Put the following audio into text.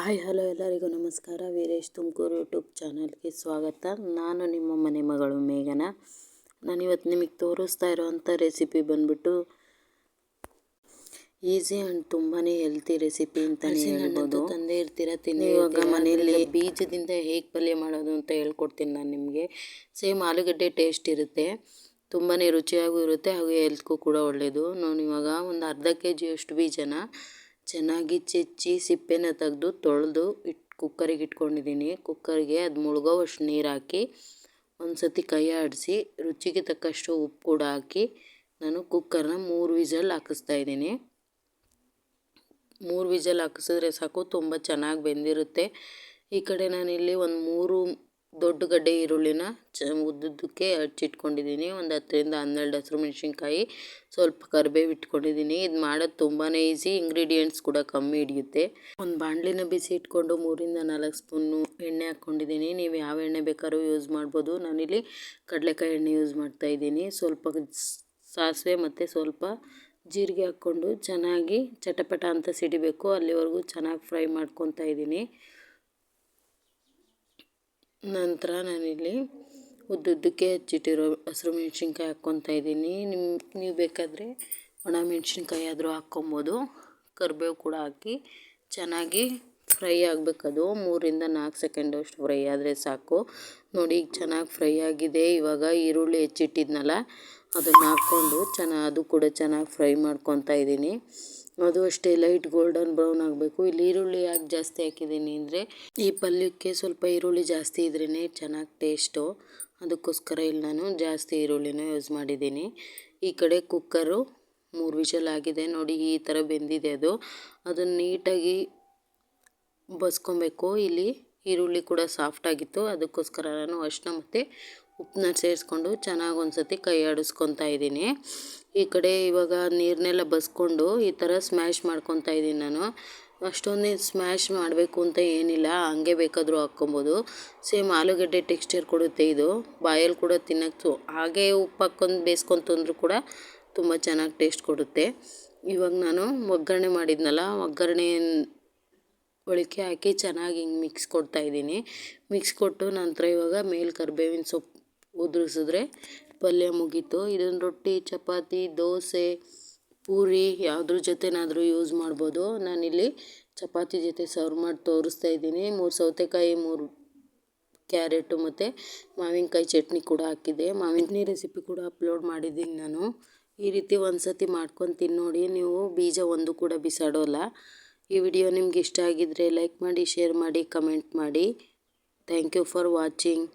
Hi hello ಎಲ್ಲರಿಗೂ ನಮಸ್ಕಾರ. Veeresh Tumakuru YouTube ಚಾನಲ್ಗೆ ಸ್ವಾಗತ. ನಾನು ನಿಮ್ಮ ಮನೆ ಮಗಳು ಮೇಘನ. ನಾನಿವತ್ತು ನಿಮಗೆ ತೋರಿಸ್ತಾ ಇರೋವಂಥ ರೆಸಿಪಿ ಬಂದ್ಬಿಟ್ಟು ಈಸಿ ಆ್ಯಂಡ್ ತುಂಬಾ ಹೆಲ್ತಿ ರೆಸಿಪಿ ಅಂತ ಹೇಳ್ಬೋದು. ತಂದೆ ಇರ್ತೀರ ತಿನ್ನಿ ಇವಾಗ ಮನೆಯಲ್ಲಿ ಬೀಜದಿಂದ ಹೇಗೆ ಪಲ್ಯ ಮಾಡೋದು ಅಂತ ಹೇಳ್ಕೊಡ್ತೀನಿ ನಾನು ನಿಮಗೆ. ಸೇಮ್ ಆಲೂಗಡ್ಡೆ ಟೇಸ್ಟ್ ಇರುತ್ತೆ. ತುಂಬಾ ರುಚಿಯಾಗೂ ಇರುತ್ತೆ ಹಾಗೂ ಹೆಲ್ತ್ಗೂ ಕೂಡ ಒಳ್ಳೆಯದು ನಾನು ಇವಾಗ ಒಂದು ಅರ್ಧ ಕೆ ಜಿಯಷ್ಟು ಬೀಜನ ಚೆನ್ನಾಗಿ ಚೆಚ್ಚಿ ಸಿಪ್ಪೆನ ತೆಗೆದು ತೊಳೆದು ಇಟ್, ಕುಕ್ಕರಿಗೆ ಇಟ್ಕೊಂಡಿದ್ದೀನಿ ಕುಕ್ಕರ್ಗೆ ಅದು ಮುಳುಗೋವಷ್ಟು ನೀರು ಹಾಕಿ ಒಂದು ಸತಿ ಕೈ ಆಡಿಸಿ, ರುಚಿಗೆ ತಕ್ಕಷ್ಟು ಉಪ್ಪು ಕೂಡ ಹಾಕಿ ನಾನು ಕುಕ್ಕರ್ನ ಮೂರು ವಿಸಲ್ ಹಾಕಿಸ್ತಾ ಇದ್ದೀನಿ. ಮೂರು ವಿಸಲ್ ಹಾಕಿಸಿದ್ರೆ ಸಾಕು, ತುಂಬ ಚೆನ್ನಾಗಿ ಬೆಂದಿರುತ್ತೆ. ಈ ಕಡೆ ನಾನಿಲ್ಲಿ ಒಂದು ಮೂರು ದೊಡ್ಡ ಗಡ್ಡೆ ಈರುಳ್ಳಿನ ಚ, ಉದ್ದುದ್ದಕ್ಕೆ ಹಚ್ಚಿಟ್ಕೊಂಡಿದ್ದೀನಿ ಒಂದು ಹತ್ತರಿಂದ ಹನ್ನೆರಡು ಹಸಿರು ಮೆಣಸಿನ್ಕಾಯಿ ಸ್ವಲ್ಪ ಕರಿಬೇವು ಇಟ್ಕೊಂಡಿದ್ದೀನಿ. ಇದು ಮಾಡೋದು ತುಂಬಾ ಈಸಿ. ಇಂಗ್ರೀಡಿಯೆಂಟ್ಸ್ ಕೂಡ ಕಮ್ಮಿ ಹಿಡಿಯುತ್ತೆ. ಒಂದು ಬಾಣಲಿನ ಬಿಸಿ ಇಟ್ಕೊಂಡು ಮೂರಿಂದ ನಾಲ್ಕು ಸ್ಪೂನು ಎಣ್ಣೆ ಹಾಕ್ಕೊಂಡಿದ್ದೀನಿ ನೀವು ಯಾವ ಎಣ್ಣೆ ಬೇಕಾದ್ರೂ ಯೂಸ್ ಮಾಡ್ಬೋದು. ನಾನಿಲ್ಲಿ ಕಡಲೆಕಾಯಿ ಎಣ್ಣೆ ಯೂಸ್ ಮಾಡ್ತಾಯಿದ್ದೀನಿ ಸ್ವಲ್ಪ ಸಾಸಿವೆ ಮತ್ತು ಸ್ವಲ್ಪ ಜೀರಿಗೆ ಹಾಕ್ಕೊಂಡು ಚೆನ್ನಾಗಿ ಚಟಪಟ ಅಂತ ಸಿಡಿಬೇಕು. ಅಲ್ಲಿವರೆಗೂ ಚೆನ್ನಾಗಿ ಫ್ರೈ ಮಾಡ್ಕೊತಾ ಇದ್ದೀನಿ. ನಂತರ ನಾನಿಲ್ಲಿ ಉದ್ದುದ್ದಕ್ಕೆ ಹೆಚ್ಚಿಟ್ಟಿರೋ ಹಸಿರು ಮೆಣಸಿನ್ಕಾಯಿ ಹಾಕ್ಕೊತಾ ಇದ್ದೀನಿ. ನಿಮ್ಮ ನೀವು ಬೇಕಾದರೆ ಒಣ ಮೆಣಸಿನ್ಕಾಯಿ ಆದರೂ ಹಾಕ್ಕೊಬೋದು. ಕರಿಬೇವು ಕೂಡ ಹಾಕಿ ಚೆನ್ನಾಗಿ ಫ್ರೈ ಆಗಬೇಕದು. ಮೂರಿಂದ ನಾಲ್ಕು ಸೆಕೆಂಡಷ್ಟು ಫ್ರೈ ಆದರೆ ಸಾಕು. ನೋಡಿ, ಈಗ ಚೆನ್ನಾಗಿ ಫ್ರೈ ಆಗಿದೆ. ಇವಾಗ ಈರುಳ್ಳಿ ಹೆಚ್ಚಿಟ್ಟಿದ್ನಲ್ಲ, ಅದನ್ನು ಹಾಕ್ಕೊಂಡು ಚೆನ್ನಾಗಿ ಅದು ಕೂಡ ಚೆನ್ನಾಗಿ ಫ್ರೈ ಮಾಡ್ಕೊತಾ ಇದ್ದೀನಿ. ಅದು ಅಷ್ಟೇ ಲೈಟ್ ಗೋಲ್ಡನ್ ಬ್ರೌನ್ ಆಗಬೇಕು. ಇಲ್ಲಿ ಈರುಳ್ಳಿ ಯಾಕೆ ಜಾಸ್ತಿ ಹಾಕಿದ್ದೀನಿ ಅಂದರೆ, ಈ ಪಲ್ಯಕ್ಕೆ ಸ್ವಲ್ಪ ಈರುಳ್ಳಿ ಜಾಸ್ತಿ ಇದ್ರೇ ಚೆನ್ನಾಗಿ ಟೇಸ್ಟು ಅದಕ್ಕೋಸ್ಕರ ಇಲ್ಲಿ ನಾನು ಜಾಸ್ತಿ ಈರುಳ್ಳಿನ ಯೂಸ್ ಮಾಡಿದ್ದೀನಿ. ಈ ಕಡೆ ಕುಕ್ಕರು ಮೂರು ವಿಷಲ್ ಆಗಿದೆ. ನೋಡಿ ಈ ಥರ ಬೆಂದಿದೆ ಅದು. ಅದನ್ನು ನೀಟಾಗಿ ಬಸ್ಕೊಬೇಕು. ಇಲ್ಲಿ ಈರುಳ್ಳಿ ಕೂಡ ಸಾಫ್ಟಾಗಿತ್ತು ಅದಕ್ಕೋಸ್ಕರ ನಾನು ಅರಿಶಿನ ಮತ್ತು ಉಪ್ಪನ್ನ ಸೇರಿಸ್ಕೊಂಡು ಚೆನ್ನಾಗಿ ಒಂದು ಸತಿ ಕೈ ಆಡಿಸ್ಕೊತಾ ಇದ್ದೀನಿ. ಈ ಕಡೆ ಇವಾಗ ನೀರನ್ನೆಲ್ಲ ಬಸ್ಕೊಂಡು ಈ ಥರ ಸ್ಮ್ಯಾಶ್ ಮಾಡ್ಕೊತಾ ಇದ್ದೀನಿ ನಾನು. ಅಷ್ಟೊಂದು ಸ್ಮ್ಯಾಶ್ ಮಾಡಬೇಕು ಅಂತ ಏನಿಲ್ಲ, ಹಂಗೆ ಬೇಕಾದರೂ ಹಾಕ್ಕೊಬೋದು. ಸೇಮ್ ಆಲೂಗಡ್ಡೆ ಟೆಕ್ಸ್ಚರ್ ಕೊಡುತ್ತೆ ಇದು. ಬಾಯಲ್ಲಿ ಕೂಡ ತಿನ್ನೋಕ್ಕೆ ಹಾಗೆ ಉಪ್ಪು ಹಾಕ್ಕೊಂಡು ಬೇಯಿಸ್ಕೊಂಡು ತಂದರೂ ಕೂಡ ತುಂಬ ಚೆನ್ನಾಗಿ ಟೇಸ್ಟ್ ಕೊಡುತ್ತೆ. ಇವಾಗ ನಾನು ಒಗ್ಗರಣೆ ಮಾಡಿದ್ನಲ್ಲ, ಒಗ್ಗರಣೆ ಒಳಕೆ ಹಾಕಿ ಚೆನ್ನಾಗಿ ಹಿಂಗೆ ಮಿಕ್ಸ್ ಕೊಡ್ತಾಯಿದ್ದೀನಿ ಮಿಕ್ಸ್ ಕೊಟ್ಟು ನಂತರ ಇವಾಗ ಮೇಲೆ ಕರಿಬೇವಿನ ಸೊಪ್ಪು ಉದುರಿಸಿದ್ರೆ ಪಲ್ಯ ಮುಗೀತು. ಇದನ್ನು ರೊಟ್ಟಿ, ಚಪಾತಿ, ದೋಸೆ, ಪೂರಿ ಯಾವುದ್ರ ಜೊತೆನಾದರೂ ಯೂಸ್ ಮಾಡ್ಬೋದು. ನಾನಿಲ್ಲಿ ಚಪಾತಿ ಜೊತೆ ಸರ್ವ್ ಮಾಡಿ ತೋರಿಸ್ತಾ ಇದ್ದೀನಿ. ಮೂರು ಸೌತೆಕಾಯಿ, ಮೂರು ಕ್ಯಾರೆಟು ಮತ್ತು ಮಾವಿನಕಾಯಿ ಚಟ್ನಿ ಕೂಡ ಹಾಕಿದೆ. ಮಾವಿನ ರೆಸಿಪಿ ಕೂಡ ಅಪ್ಲೋಡ್ ಮಾಡಿದ್ದೀನಿ ನಾನು. ಈ ರೀತಿ ಒಂದು ಸತಿ ಮಾಡ್ಕೊಂಡು ತಿನ್ನೋಡಿ ನೀವು ಬೀಜ ಒಂದು ಕೂಡ ಬಿಸಾಡೋಲ್ಲ. ಈ ವಿಡಿಯೋ ನಿಮ್ಗೆ ಇಷ್ಟ ಆಗಿದ್ದರೆ ಲೈಕ್ ಮಾಡಿ ಶೇರ್ ಮಾಡಿ ಕಮೆಂಟ್ ಮಾಡಿ. Thank you for watching